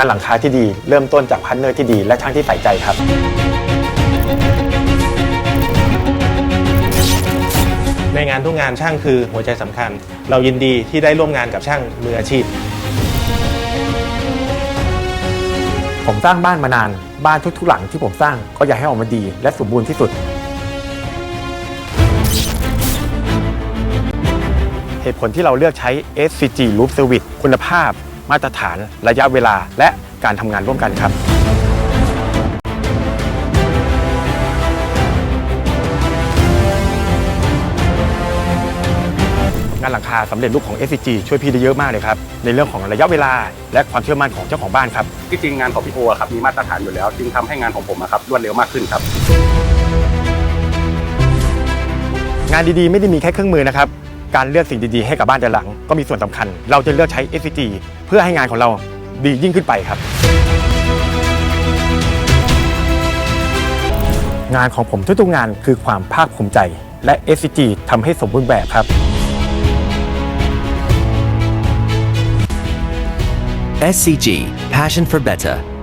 งานหลังคาที่ดี เริ่มต้นจากพาร์ทเนอร์ที่ดี และช่างที่ใส่ใจครับในงานทุกงานช่างคือหัวใจสำคัญ เรายินดีที่ได้ร่วมงานกับช่างมืออาชีพ ผมสร้างบ้านมานาน บ้านทุกๆหลังที่ผมสร้างก็อยากให้ออกมาดี และสมบูรณ์ที่สุด เหตุผลที่เราเลือกใช้ SCG Roof Service คุณภาพ มาตรฐานระยะเวลาและการทำงานร่วมกันครับ งานหลังคาสำเร็จรูปของ SCG ช่วยพี่ได้เยอะมากเลยครับ ในเรื่องของระยะเวลาและความเชื่อมั่นของเจ้าของบ้านครับ ที่จริงงานของพี่โออะครับมีมาตรฐานอยู่แล้ว จึงทำให้งานของผมอะครับรวดเร็วมากขึ้นครับ งานดีๆ ไม่ได้มีแค่เครื่องมือนะครับ การเลือกสิ่งดีๆให้กับบ้านแต่หลัง ก็มีส่วนสำคัญ เราจะเลือกใช้ SCG เพื่อให้งานของเราดียิ่งขึ้นไปครับ งานของผมทุกๆงานคือความภาคภูมิใจ และ SCG ทำให้สมบูรณ์แบบครับ SCG, passion for better.